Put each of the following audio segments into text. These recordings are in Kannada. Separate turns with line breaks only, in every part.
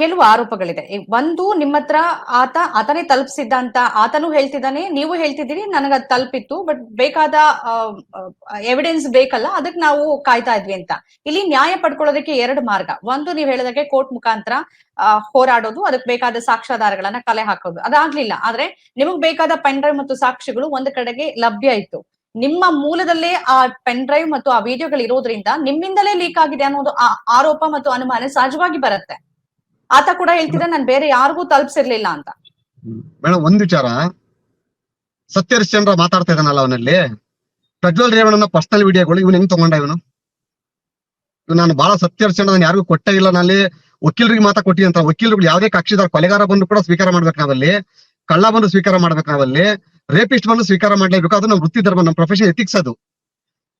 ಕೆಲವು ಆರೋಪಗಳಿದೆ. ಒಂದು ನಿಮ್ಮ ಹತ್ರ ಆತ, ಆತನೇ ತಲುಪಿಸಿದ್ದ ಅಂತ ಆತನು ಹೇಳ್ತಿದ್ದಾನೆ, ನೀವು ಹೇಳ್ತಿದ್ದೀರಿ, ನನಗ ತಲುಪಿತ್ತು, ಬಟ್ ಬೇಕಾದ ಎವಿಡೆನ್ಸ್ ಬೇಕಲ್ಲ ಅದಕ್ಕೆ ನಾವು ಕಾಯ್ತಾ ಇದ್ವಿ ಅಂತ. ಇಲ್ಲಿ ನ್ಯಾಯ ಪಡ್ಕೊಳ್ಳೋದಕ್ಕೆ ಎರಡು ಮಾರ್ಗ. ಒಂದು ನೀವು ಹೇಳೋದಕ್ಕೆ ಕೋರ್ಟ್ ಮುಖಾಂತರ ಹೋರಾಡೋದು ಅದಕ್ಕೆ ಬೇಕಾದ ಸಾಕ್ಷ್ಯಾಧಾರಗಳನ್ನ ಕಲೆ ಹಾಕೋದು. ಅದಾಗ್ಲಿಲ್ಲ. ಆದ್ರೆ ನಿಮಗ್ ಬೇಕಾದ ಪೆನ್ ಡ್ರೈವ್ ಮತ್ತು ಸಾಕ್ಷಿಗಳು ಒಂದು ಕಡೆಗೆ ಲಭ್ಯ ಇತ್ತು. ನಿಮ್ಮ ಮೂಲದಲ್ಲೇ ಆ ಪೆನ್ ಡ್ರೈವ್ ಮತ್ತು ಆ ವಿಡಿಯೋಗಳು ಇರೋದ್ರಿಂದ ನಿಮ್ಮಿಂದಲೇ ಲೀಕ್ ಆಗಿದೆ ಅನ್ನೋದು ಆರೋಪ ಮತ್ತು ಅನುಮಾನ ಸಹಜವಾಗಿ ಬರುತ್ತೆ. ಆತ ಕೂಡ ಹೇಳ್ತಿದ್ದ, ನಾನು ಬೇರೆ ಯಾರಿಗೂ ತಲುಪಿಸಿರ್ಲಿಲ್ಲ ಅಂತ.
ಮೇಡಮ್ ಒಂದ್ ವಿಚಾರ. ಸತ್ಯ ಹರಿಶ್ಚಂದ್ರ ಮಾತಾಡ್ತಾ ಇದ್ದಾನಲ್ಲ ಅವನಲ್ಲಿ. ಪ್ರಜ್ವಲ್ ರೇವಣ್ಣನ ಪರ್ಸನಲ್ ವಿಡಿಯೋಗಳು ಇವನ್ ಹೆಂಗ್ ತಗೊಂಡ ಇವನು? ಇವ್ ನಾನು ಬಹಳ ಸತ್ಯ ನಾನು ಯಾರಿಗೂ ಕೊಟ್ಟೇ ಇಲ್ಲ ನಲ್ಲಿ ವಕೀಲರಿಗೆ ಮಾತಾ ಕೊಟ್ಟಿ ಅಂತ. ವಕೀಲರುಗಳು ಯಾವ್ದೇ ಕಕ್ಷಿದಾರ ಕೊಲೆಗಾರ ಬಂದು ಕೂಡ ಸ್ವೀಕಾರ ಮಾಡ್ಬೇಕು ನಾವಲ್ಲಿ. ಕಳ್ಳ ಬಂದು ಸ್ವೀಕಾರ ಮಾಡ್ಬೇಕು ನಾವಲ್ಲಿ. ರೇಪಿಸ್ಟ್ ಬಂದು ಸ್ವೀಕಾರ ಮಾಡ್ಲೇಬೇಕು. ಅದು ನಮ್ಮ ವೃತ್ತಿ ಧರ್ಮ, ನಮ್ಮ ಪ್ರೊಫೆಷನ್ ಎಥಿಕ್ಸ್ ಅದು.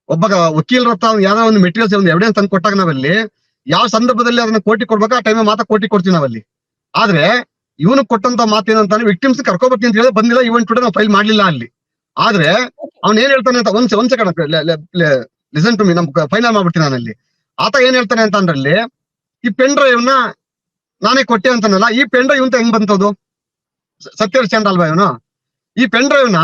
ಒಬ್ಬ ವಕೀಲರ ಯಾವ್ದೋ ಒಂದು ಮೆಟೀರಿಯಲ್ಸ್ ಒಂದು ಎವಿಡೆನ್ಸ್ ತಂದು ಕೊಟ್ಟಾಗ ನಾವಲ್ಲಿ ಯಾವ ಸಂದರ್ಭದಲ್ಲಿ ಅದನ್ನ ಕೋಟಿ ಕೊಡ್ಬೇಕು ಆ ಟೈಮ್ ಮಾತ್ರ ಕೋಟಿ ಕೊಡ್ತೀವಿ ನಾವಲ್ಲಿ. ಆದ್ರೆ ಇವನು ಕೊಟ್ಟಂತ ಮಾತೇನಂತಾನೆ ವಿಕ್ಟಿಮ್ಸ್ ಕರ್ಕೊಬರ್ತೀನಿ ಅಂತ ಹೇಳಿ ಬಂದಿಲ್ಲ ಇವನ್ ಟುಡೇ ನಾವು ಫೈಲ್ ಮಾಡ್ಲಿಲ್ಲ ಅಲ್ಲಿ. ಆದ್ರೆ ಅವ್ನ ಏನ್ ಹೇಳ್ತಾನೆ ಅಂತ ಒಂದ್ ಒಂದ್ ಸೆಕೆಂಡ್ ಲಿಸನ್ ಟು ಮಿ ನಮ್ ಫೈನಲ್ ಮಾಡ್ಬಿಡ್ತೀನಿ ನಾನಲ್ಲಿ. ಆತ ಏನ್ ಹೇಳ್ತಾನೆ ಅಂತ ಅಂದ್ರಲ್ಲಿ, ಈ ಪೆನ್ ಡ್ರೈವ್ನ ನಾನೇ ಕೊಟ್ಟೆ ಅಂತಾನಲ್ಲ, ಈ ಪೆನ್ ಡ್ರೈವ್ ಅಂತ ಹೆಂಗ್ ಬಂತದು? ಸತ್ಯ ಚಂದ್ರ ಅಲ್ವಾ ಇವನು? ಈ ಪೆನ್ ಡ್ರೈವ್ನ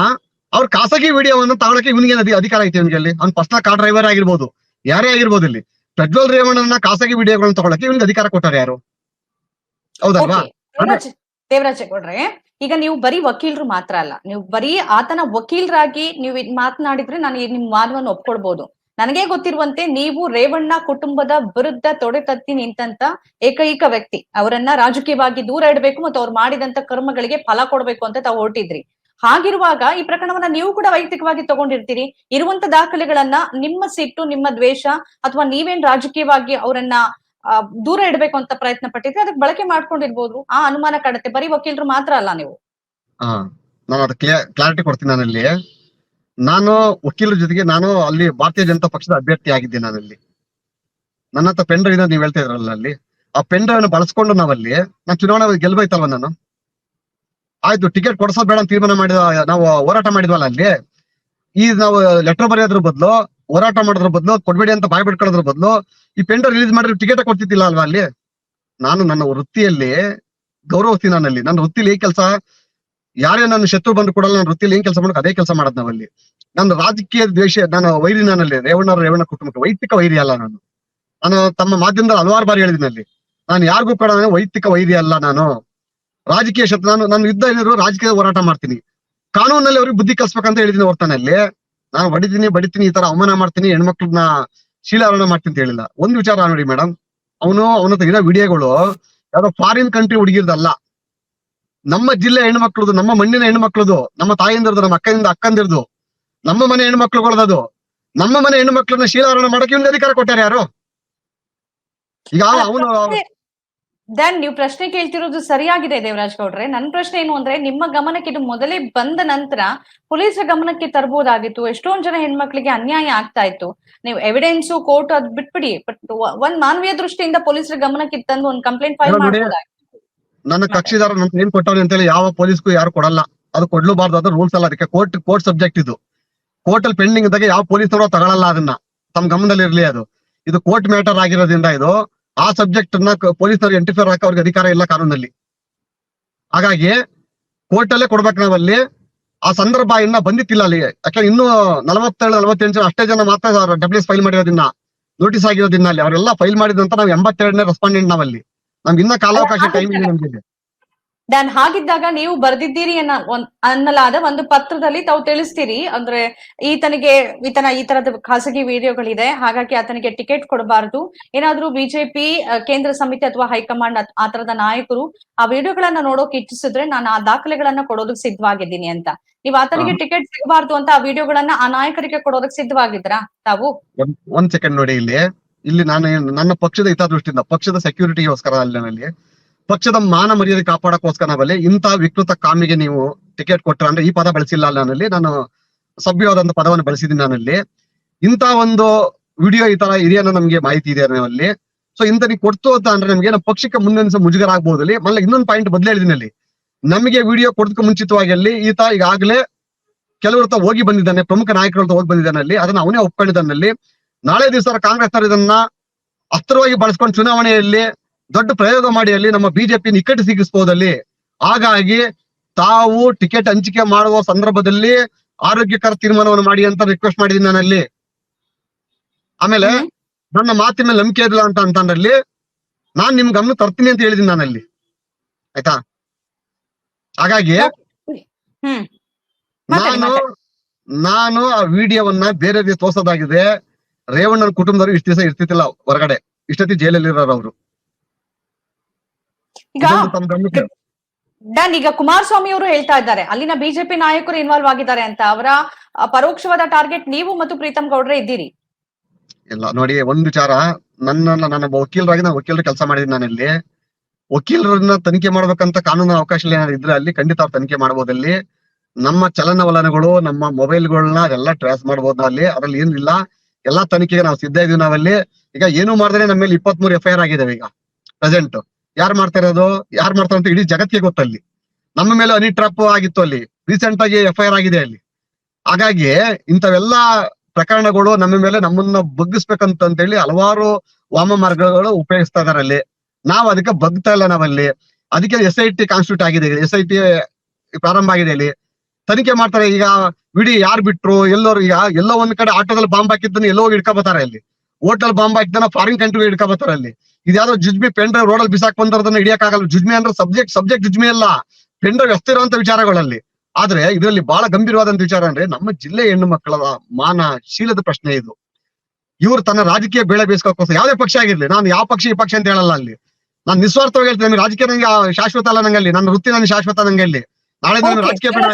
ಅವ್ರ ಖಾಸಗಿ ವಿಡಿಯೋವನ್ನು ತಗೊಳಕ್ಕೆ ಇವನಿಗೆ ಅಧಿಕಾರ ಐತೆ ಇವನಿಗೆ ಅಲ್ಲಿ? ಅವ್ನ ಪರ್ಸನಲ್ ಕಾರ್ ಡ್ರೈವರ್ ಆಗಿರ್ಬೋದು, ಯಾರೇ ಆಗಿರ್ಬೋದು ಇಲ್ಲಿ. ಪ್ರಜ್ವಲ್ ರೇವಣ್ಣನ ಖಾಸಗಿ ವಿಡಿಯೋಗಳನ್ನು ತಗೊಳಕ್ಕೆ ಇವನಿಗೆ ಅಧಿಕಾರ ಕೊಟ್ಟಾರೆ ಯಾರು? ಹೌದಲ್ವಾ?
Okay. ದೇವರಾಜ್ ದೇವರಾಜ್ ಕೊಡ್ರೆ ಈಗ ನೀವು ಬರೀ ವಕೀಲರು ಮಾತ್ರ ಅಲ್ಲ, ನೀವು ಬರೀ ಆತನ ವಕೀಲರಾಗಿ ನೀವು ಇದ್ ಮಾತನಾಡಿದ್ರೆ ನಾನು ನಿಮ್ ವಾದವನ್ನು ಒಪ್ಕೊಳ್ಬಹುದು ನನಗೆ ಗೊತ್ತಿರುವಂತೆ ನೀವು ರೇವಣ್ಣ ಕುಟುಂಬದ ವಿರುದ್ಧ ತೊಡೆ ತತ್ತಿ ನಿಂತಂತ ಏಕೈಕ ವ್ಯಕ್ತಿ. ಅವರನ್ನ ರಾಜಕೀಯವಾಗಿ ದೂರ ಇಡಬೇಕು ಮತ್ತು ಅವ್ರು ಮಾಡಿದಂತ ಕರ್ಮಗಳಿಗೆ ಫಲ ಕೊಡ್ಬೇಕು ಅಂತ ತಾವು ಹೊರಟಿದ್ರಿ. ಹಾಗಿರುವಾಗ ಈ ಪ್ರಕರಣವನ್ನ ನೀವು ಕೂಡ ವೈಯಕ್ತಿಕವಾಗಿ ತಗೊಂಡಿರ್ತೀರಿ. ಇರುವಂತ ದಾಖಲೆಗಳನ್ನ ನಿಮ್ಮ ಸಿಟ್ಟು, ನಿಮ್ಮ ದ್ವೇಷ ಅಥವಾ ನೀವೇನ್ ರಾಜಕೀಯವಾಗಿ ಅವರನ್ನ ದೂರ ಇಡಬೇಕು ಅಂತ ಪ್ರಯತ್ನ ಪಟ್ಟಿದ್ರೆ ಅದಕ್ಕೆ ಬಳಕೆ ಮಾಡ್ಕೊಂಡಿರ್ಬೋದು. ಆ ಅನುಮಾನ ಕಾಡುತ್ತೆ. ಬರೀ ವಕೀಲರು ಮಾತ್ರ ಅಲ್ಲ ನೀವು.
ನಾನು ಅದಕ್ಕೆ ಕ್ಲಾರಿಟಿ ಕೊಡ್ತೀನಿ ನಾನಲ್ಲಿ. ನಾನು ವಕೀಲರ ಜೊತೆಗೆ ನಾನು ಅಲ್ಲಿ ಭಾರತೀಯ ಜನತಾ ಪಕ್ಷದ ಅಭ್ಯರ್ಥಿ ಆಗಿದ್ದೆ ನಾನಲ್ಲಿ. ನನ್ನ ಹತ್ರ ಪೆನ್ ನೀವು ಹೇಳ್ತಾ ಇದ್ರಲ್ಲ ಅಲ್ಲಿ. ಆ ಪೆನ್ ಬಳಸ್ಕೊಂಡು ನಾವಲ್ಲಿ, ನಾನು ಚುನಾವಣೆ ಗೆಲ್ಬೇಕಲ್ವ ನಾನು? ಆಯ್ತು ಟಿಕೆಟ್ ಕೊಡ್ಸೋದ್ ಬೇಡ ಅಂತ ತೀರ್ಮಾನ ಮಾಡಿದ, ನಾವು ಹೋರಾಟ ಮಾಡಿದ್ವಲ್ಲ ಅಲ್ಲಿ. ಈ ನಾವು ಲೆಟರ್ ಬರೆಯೋದ್ರ ಬದಲು, ಹೋರಾಟ ಮಾಡೋದ್ರ ಬದಲು, ಕೊಡ್ಬೇಡಿ ಅಂತ ಬಾಯ್ ಬಿಟ್ಕೊಳ್ಳೋದ್ರ ಬದಲು, ಈ ಪೆಂಡರ್ ರಿಲೀಸ್ ಮಾಡಿದ್ರೆ ಟಿಕೆಟ್ ಕೊಡ್ತಿದ್ದಿಲ್ಲ ಅಲ್ವಾ ಅಲ್ಲಿ? ನಾನು ನನ್ನ ವೃತ್ತಿಯಲ್ಲಿ ಗೌರವಿಸ್ತೀನಿ ನಾನಲ್ಲಿ ನನ್ನ ವೃತ್ತಿಲಿ ಈ ಕೆಲಸ, ಯಾರೇ ನನ್ನ ಶತ್ರು ಬಂದು ಕೊಡಲ್ಲ ನನ್ನ ವೃತ್ತಿಯಲ್ಲಿ ಏನ್ ಕೆಲಸ ಮಾಡೋಕೆ ಅದೇ ಕೆಲಸ ಮಾಡೋದು ನಾವಲ್ಲಿ ನನ್ನ ರಾಜಕೀಯ ದ್ವೇಷ ನಾನು ವೈರಿ ನಾನಲ್ಲಿ ರೇವಣ್ಣ ರೇವಣ್ಣ ಕುಟುಂಬಕ್ಕೆ ವೈಯಕ್ತಿಕ ವೈರಿ ಅಲ್ಲ ನಾನು. ನಾನು ತಮ್ಮ ಮಾಧ್ಯಮದಲ್ಲಿ ಹಲವಾರು ಬಾರಿ ಹೇಳಿದಿನಲ್ಲಿ ನಾನು ಯಾರಿಗೂ ಕೂಡ ವೈಯಕ್ತಿಕ ವೈರಿ ಅಲ್ಲ ನಾನು. ರಾಜಕೀಯ ಶತ್ರು. ನಾನು ನಾನು ಯುದ್ಧ ಏನಿದ್ರು ರಾಜಕೀಯ ಹೋರಾಟ ಮಾಡ್ತೀನಿ. ಕಾನೂನಲ್ಲಿ ಅವ್ರಿಗೆ ಬುದ್ಧಿ ಕಲ್ಸ್ಬೇಕಂತ ಹೇಳಿದೀನಿ ಹೊರ್ತಾನಲ್ಲಿ ನಾನು ಬಡಿತೀನಿ ಬಡಿತೀನಿ ಈ ತರ ಅವಮಾನ ಮಾಡ್ತೀನಿ ಹೆಣ್ಮಕ್ಳನ್ನ ಶೀಲಾವರಣ ಮಾಡ್ತೀನಿ ಅಂತ ಹೇಳಿಲ್ಲ. ಒಂದ್ ವಿಚಾರ ನೋಡಿ ಮೇಡಮ್ ಅವನು ಅವನ ಹತ್ರ ವಿಡಿಯೋಗಳು ಯಾವ್ದೋ ಫಾರಿನ್ ಕಂಟ್ರಿ ಹುಡುಗಿರ್ದಲ್ಲ. ನಮ್ಮ ಜಿಲ್ಲೆ ಹೆಣ್ಮಕ್ಳದು ನಮ್ಮ ಮಣ್ಣಿನ ಹೆಣ್ಮಕ್ಳದು ನಮ್ಮ ತಾಯಿಂದಿರ್ದು ನಮ್ಮ ಅಕ್ಕದಿಂದ ಅಕ್ಕಂದಿರ್ದು ನಮ್ಮ ಮನೆ ಹೆಣ್ಮಕ್ಳುಗಳದದು ನಮ್ಮ ಮನೆ ಹೆಣ್ಮಕ್ಳನ್ನ ಶೀಲಾವರಣ ಮಾಡಕ್ಕೆ ಇವ್ನಿಗೆ ಅಧಿಕಾರ ಕೊಟ್ಟಾರೆ ಯಾರು? ಈಗ ಅವನು
ದೆನ್ ನೀವು ಪ್ರಶ್ನೆ ಕೇಳ್ತಿರೋದು ಸರಿಯಾಗಿದೆ ದೇವರಾಜ್ ಗೌಡ್ರೆ. ನನ್ನ ಪ್ರಶ್ನೆ ಏನು ಅಂದ್ರೆ ನಿಮ್ಮ ಗಮನಕ್ಕೆ ಇದು ಮೊದಲೇ ಬಂದ ನಂತರ ಪೊಲೀಸರ ಗಮನಕ್ಕೆ ತರಬಹುದಾಗಿತ್ತು ಎಷ್ಟೊಂದ್ ಜನ ಹೆಣ್ಮಕ್ಳಿಗೆ ಅನ್ಯಾಯ ಆಗ್ತಾ ಇತ್ತು. ನೀವು ಎವಿಡೆನ್ಸ್ ಕೋರ್ಟ್ ಅದ್ ಬಿಟ್ಬಿಡಿ. ಬಟ್ ಒಂದ್ ಮಾನವೀಯ ದೃಷ್ಟಿಯಿಂದ ಪೊಲೀಸರ ಗಮನಕ್ಕೆ ತಂದು ಒಂದ್ ಕಂಪ್ಲೇಂಟ್ ಫೈಲ್ ಮಾಡಬಹುದಾಗಿತ್ತು
ನನ್ನ ಕಕ್ಷಿದಾರ ನನ್ ಏನ್ ಅಂತ ಹೇಳಿ ಯಾವ ಪೊಲೀಸ್ಗೂ ಯಾರು ಕೊಡಲ್ಲ. ಅದು ಕೊಡ್ಲೂಬಾರ್ದು ಅದು ರೂಲ್ಸ್ ಅಲ್ಲ. ಅದಕ್ಕೆ ಕೋರ್ಟ್ ಕೋರ್ಟ್ ಸಬ್ಜೆಕ್ಟ್ ಇದು. ಕೋರ್ಟ್ ಅಲ್ಲಿ ಪೆಂಡಿಂಗ್ ಇದ್ದಾಗ ಯಾವ ಪೊಲೀಸರು ತಗೊಳಲ್ಲ ಅದನ್ನ. ತಮ್ಮ ಗಮನದಲ್ಲಿ ಇರ್ಲಿ ಅದು. ಇದು ಕೋರ್ಟ್ ಮ್ಯಾಟರ್ ಆಗಿರೋದ್ರಿಂದ ಇದು ಆ ಸಬ್ಜೆಕ್ಟ್ ಅನ್ನ ಪೊಲೀಸರು ಎಂಟಿಫೈರ್ ಹಾಕಿ ಅವ್ರಿಗೆ ಅಧಿಕಾರ ಇಲ್ಲ ಕಾನೂನಲ್ಲಿ. ಹಾಗಾಗಿ ಕೋರ್ಟ್ ಅಲ್ಲೇ ಕೊಡ್ಬೇಕು ನಾವಲ್ಲಿ. ಆ ಸಂದರ್ಭ ಇನ್ನ ಬಂದಿತ್ತಿಲ್ಲ ಅಲ್ಲಿ. ಯಾಕಂದ್ರೆ ಇನ್ನೂ ನಲವತ್ತೇಳು ನಲವತ್ತೆಂಟು ಜನ ಅಷ್ಟೇ ಜನ ಮಾತ್ರ ಡಬ್ಲ್ಯೂ ಎಸ್ ಫೈಲ್ ಮಾಡಿರೋದಿನ್ನ ನೋಟಿಸ್ ಆಗಿರೋದಿನ್ನ ಅಲ್ಲಿ. ಅವರೆಲ್ಲ ಫೈಲ್ ಮಾಡಿದಂತ ನಾವು ಎಂಬತ್ತೆರಡನೇ ರೆಸ್ಪಾಂಡೆಂಟ್ ನಾವಲ್ಲಿ. ನಮ್ಗೆ ಇನ್ನ ಕಾಲಾವಕಾಶ ಟೈಮ್ ಇದೆ ನಮ್ಗೆ
ದನ್ ಹಾಗಿದ್ದಾಗ ನೀವು ಬರ್ದಿದ್ದೀರಿ ಅನ್ನ ಅನ್ನಲಾದ ಒಂದು ಪತ್ರದಲ್ಲಿ ತಾವು ತಿಳಿಸ್ತೀರಿ. ಅಂದ್ರೆ ಈತನಿಗೆ ಈತನ ಈ ತರದ ಖಾಸಗಿ ವಿಡಿಯೋಗಳಿದೆ. ಹಾಗಾಗಿ ಆತನಿಗೆ ಟಿಕೆಟ್ ಕೊಡಬಾರದು. ಏನಾದ್ರೂ ಬಿಜೆಪಿ ಕೇಂದ್ರ ಸಮಿತಿ ಅಥವಾ ಹೈಕಮಾಂಡ್ ಆ ತರದ ನಾಯಕರು ಆ ವಿಡಿಯೋಗಳನ್ನ ನೋಡೋಕೆ ಇಚ್ಛಿಸಿದ್ರೆ ನಾನು ಆ ದಾಖಲೆಗಳನ್ನ ಕೊಡೋದಕ್ಕೆ ಸಿದ್ಧವಾಗಿದ್ದೀನಿ ಅಂತ. ನೀವು ಆತನಿಗೆ ಟಿಕೆಟ್ ಸಿಗಬಾರ್ದು ಅಂತ ಆ ವಿಡಿಯೋಗಳನ್ನ ಆ ನಾಯಕರಿಗೆ ಕೊಡೋದಕ್ಕೆ ಸಿದ್ಧವಾಗಿದ್ರಾ ತಾವು?
ಒಂದ್ ಸೆಕೆಂಡ್ ನೋಡಿ ಇಲ್ಲಿ. ಇಲ್ಲಿ ನಾನು ನನ್ನ ಪಕ್ಷದ ಹಿತದೃಷ್ಟಿಯಿಂದ ಪಕ್ಷದ ಸೆಕ್ಯೂರಿಟಿಗೋಸ್ಕರ ಅಲ್ಲಿ ಪಕ್ಷದ ಮಾನ ಮರ್ಯಾದೆ ಕಾಪಾಡಕ್ಕೋಸ್ಕರ ನಾವಲ್ಲಿ ಇಂತಹ ವಿಕೃತ ಕಾಮಿಗೆ ನೀವು ಟಿಕೆಟ್ ಕೊಟ್ರ ಅಂದ್ರೆ ಈ ಪದ ಬಳಸಿಲ್ಲ ಅಲ್ಲ ನಾನಲ್ಲಿ. ನಾನು ಸಭ್ಯವಾದಂತ ಪದವನ್ನು ಬಳಸಿದ್ದೀನಿ ನಾನಲ್ಲಿ. ಇಂತ ಒಂದು ವಿಡಿಯೋ ಈ ತರ ಇದೆ ಅನ್ನೋ ನಮ್ಗೆ ಮಾಹಿತಿ ಇದೆ ನಾವಲ್ಲಿ ಸೊ ಇಂತ ನೀವು ಕೊಡ್ತು ಅಂತ ಅಂದ್ರೆ ನಮ್ಗೆ ನಮ್ಮ ಪಕ್ಷಕ್ಕೆ ಮುಂದೆ ಮುಜುಗರ ಆಗ್ಬಹುದು ಅಲ್ಲಿ. ಮಲ್ಲ ಇನ್ನೊಂದು ಪಾಯಿಂಟ್ ಬದಲೇ ಹೇಳಿದ್ದೀನಿ ಅಲ್ಲಿ. ನಮಗೆ ವಿಡಿಯೋ ಕೊಡೋದಕ್ಕೆ ಮುಂಚಿತವಾಗಿ ಅಲ್ಲಿ ಈತ ಈಗಾಗಲೇ ಕೆಲವ್ರ ಹೋಗಿ ಬಂದಿದ್ದಾನೆ, ಪ್ರಮುಖ ನಾಯಕರು ಹತ್ರ ಹೋಗಿ ಬಂದಿದ್ದಾನೆ ಅಲ್ಲಿ. ಅದನ್ನ ಅವನೇ ಒಪ್ಕೊಂಡಿದ್ದಾನಲ್ಲಿ ನಾಳೆ ದಿವಸ ಕಾಂಗ್ರೆಸ್ ಇದನ್ನ ಅಸ್ತ್ರವಾಗಿ ಬಳಸ್ಕೊಂಡು ಚುನಾವಣೆಯಲ್ಲಿ ದೊಡ್ಡ ಪ್ರಯೋಗ ಮಾಡಿ ಅಲ್ಲಿ ನಮ್ಮ ಬಿಜೆಪಿ ನಿಕಟ ಸಿಗಿಸಬಹುದಲ್ಲಿ. ಹಾಗಾಗಿ ತಾವು ಟಿಕೆಟ್ ಹಂಚಿಕೆ ಮಾಡುವ ಸಂದರ್ಭದಲ್ಲಿ ಆರೋಗ್ಯಕರ ತೀರ್ಮಾನವನ್ನು ಮಾಡಿ ಅಂತ ರಿಕ್ವೆಸ್ಟ್ ಮಾಡಿದೀನಿ ನಾನಲ್ಲಿ. ಆಮೇಲೆ ನನ್ನ ಮಾತಿನ ನಂಬಿಕೆ ಇರಲ್ಲ ಅಂತ ಅಂತಂದ್ರಲ್ಲಿ ನಾನ್ ನಿಮ್ ಗಮನ ತರ್ತೀನಿ ಅಂತ ಹೇಳಿದೀನಿ ನಾನಲ್ಲಿ. ಆಯ್ತಾ? ಹಾಗಾಗಿ ನಾನು ನಾನು ಆ ವಿಡಿಯೋವನ್ನ ಬೇರೆ ತೋರ್ಸೋದಾಗಿದೆ. ರೇವಣ್ಣನ ಕುಟುಂಬದವರು ಇಷ್ಟ ದಿವಸ ಇರ್ತಿತ್ತಿಲ್ಲ ಹೊರಗಡೆ. ಇಷ್ಟೊತ್ತಿ ಜೈಲಲ್ಲಿ ಇರೋರು ಅವರು.
ಈಗ ಡನ್ ಈಗ ಕುಮಾರಸ್ವಾಮಿ ಅವರು ಹೇಳ್ತಾ ಇದ್ದಾರೆ ಅಲ್ಲಿನ ಬಿಜೆಪಿ ನಾಯಕರು ಇನ್ವಾಲ್ವ್ ಆಗಿದ್ದಾರೆ ಅಂತ. ಅವರ ಪರೋಕ್ಷವಾದ ಟಾರ್ಗೆಟ್ ನೀವು ಮತ್ತು ಪ್ರೀತಮ್ ಗೌಡ್ರೆ ಇದ್ದೀರಿ.
ಇಲ್ಲ ನೋಡಿ ಒಂದು ವಿಚಾರ. ನನ್ನ ನನ್ನ ವಕೀಲರಾಗಿ ನಾನು ವಕೀಲರ ಕೆಲಸ ಮಾಡಿದ್ದೀನಿ ಇಲ್ಲಿ ವಕೀಲರನ್ನ ತನಿಖೆ ಮಾಡಬೇಕಂತ ಕಾನೂನು ಅವಕಾಶ ಏನಾದ್ರು ಇದ್ರೆ ಅಲ್ಲಿ ಖಂಡಿತ ಅವ್ರು ತನಿಖೆ ಮಾಡ್ಬೋದಲ್ಲಿ ನಮ್ಮ ಚಲನವಲನಗಳು ನಮ್ಮ ಮೊಬೈಲ್ಗಳನ್ನ ಅದೆಲ್ಲ ಟ್ರೇಸ್ ಮಾಡಬಹುದು ಅಲ್ಲಿ ಅದ್ರಲ್ಲಿ ಏನಿಲ್ಲ ಎಲ್ಲಾ ತನಿಖೆಗೆ ನಾವು ಸಿದ್ಧ ಇದೀವಿ ನಾವಲ್ಲಿ. ಈಗ ಏನು ಮಾಡಿದ್ರೆ ನಮ್ಮ ಮೇಲೆ ಇಪ್ಪತ್ತ್ ಮೂರು ಎಫ್ ಐ ಆರ್ ಆಗಿದಾವೆ ಈಗ ಪ್ರೆಸೆಂಟ್ ಯಾರು ಮಾಡ್ತಾ ಇರೋದು? ಯಾರು ಮಾಡ್ತಾರೆ ಅಂತ ಇಡೀ ಜಗತ್ತಿಗೆ ಗೊತ್ತಲ್ಲಿ ನಮ್ಮ ಮೇಲೆ ಅನಿ ಟ್ರಾಪ್ ಆಗಿತ್ತು ಅಲ್ಲಿ. ರೀಸೆಂಟ್ ಆಗಿ ಎಫ್ ಐ ಆರ್ ಆಗಿದೆ ಅಲ್ಲಿ. ಹಾಗಾಗಿ ಇಂಥವೆಲ್ಲ ಪ್ರಕರಣಗಳು ನಮ್ಮ ಮೇಲೆ ನಮ್ಮನ್ನ ಬಗ್ಗಿಸ್ಬೇಕಂತ ಹೇಳಿ ಹಲವಾರು ವಾಮ ಮಾರ್ಗಗಳು ಉಪಯೋಗಿಸ್ತಾ ಇದಾರೆ ಅಲ್ಲಿ. ನಾವು ಅದಕ್ಕೆ ಬಗ್ತಾ ಇಲ್ಲ ನಾವಲ್ಲಿ ಅದಕ್ಕೆ ಎಸ್ ಐ ಟಿ ಕಾನ್ಸ್ಟಿಟ್ಯೂಟ್ ಆಗಿದೆ. ಎಸ್ ಐ ಟಿ ಪ್ರಾರಂಭ ಆಗಿದೆ ಅಲ್ಲಿ. ತನಿಖೆ ಮಾಡ್ತಾರೆ. ಈಗ ವಿಡಿ ಯಾರು ಬಿಟ್ರು? ಎಲ್ಲೋರು ಈಗ ಎಲ್ಲೋ ಒಂದ್ ಕಡೆ ಆಟೋದಲ್ಲಿ ಬಾಂಬ್ ಹಾಕಿದ್ದನ್ನು ಎಲ್ಲೋ ಹೋಗಿ ಇಟ್ಕೊಬತ್ತಾರೆ ಅಲ್ಲಿ. ಹೋಟೆಲ್ ಬಾಂಬ್ ಹಾಕಿದ್ದನ್ನ ಫಾರಿನ್ ಕಂಟ್ರಿ ಹಿಡ್ಕೊಬತ್ತಾರ ಅಲ್ಲಿ. ಇದ್ಯಾವ್ದೋ ಜುಜ್ಮಿ ಪೆನ್ ಡ್ರೈವ್ ರೋಡಲ್ಲಿ ಬಿಸಾಕ್ ಬಂದರದನ್ನ ಹಿಡಿಯಕ್ಕಾಗಲ್ಲ. ಜುಜ್ಮಿ ಅಂದ್ರೆ ಸಬ್ಜೆಕ್ಟ್ ಸಬ್ಜೆಕ್ಟ್ ಜುಜ್ಮಿ ಅಲ್ಲ. ಪೆನ್ ಡ್ರೈವ್ ಎಸ್ತಿರುವಂತ ವಿಚಾರಗಳಲ್ಲಿ. ಆದ್ರೆ ಇದರಲ್ಲಿ ಬಹಳ ಗಂಭೀರವಾದಂತ ವಿಚಾರ ಅಂದ್ರೆ ನಮ್ಮ ಜಿಲ್ಲೆ ಹೆಣ್ಣು ಮಕ್ಕಳ ಮಾನ ಶೀಲದ ಪ್ರಶ್ನೆ ಇದು. ಇವರು ತನ್ನ ರಾಜಕೀಯ ಬೆಳೆ ಬೇಯಿಸ್ಕೋಸ್ಕರ ಯಾವುದೇ ಪಕ್ಷ ಆಗಿರ್ಲಿ, ನಾನು ಯಾವ ಪಕ್ಷ, ಈ ಪಕ್ಷ ಅಂತ ಹೇಳಲ್ಲ ಅಲ್ಲಿ. ನಾನು ನಿಸ್ವಾರ್ಥವಾಗಿ ಹೇಳ್ತೀನಿ ರಾಜಕೀಯ ನಂಗೆ ಶಾಶ್ವತ ಅಲ್ಲ ನಂಗೆ ಅಲ್ಲಿ ನನ್ನ ವೃತ್ತಿ ನನಗೆ ಶಾಶ್ವತ ನಂಗೆ ನಾಳೆ ರಾಜಕೀಯ ಬೇಡ.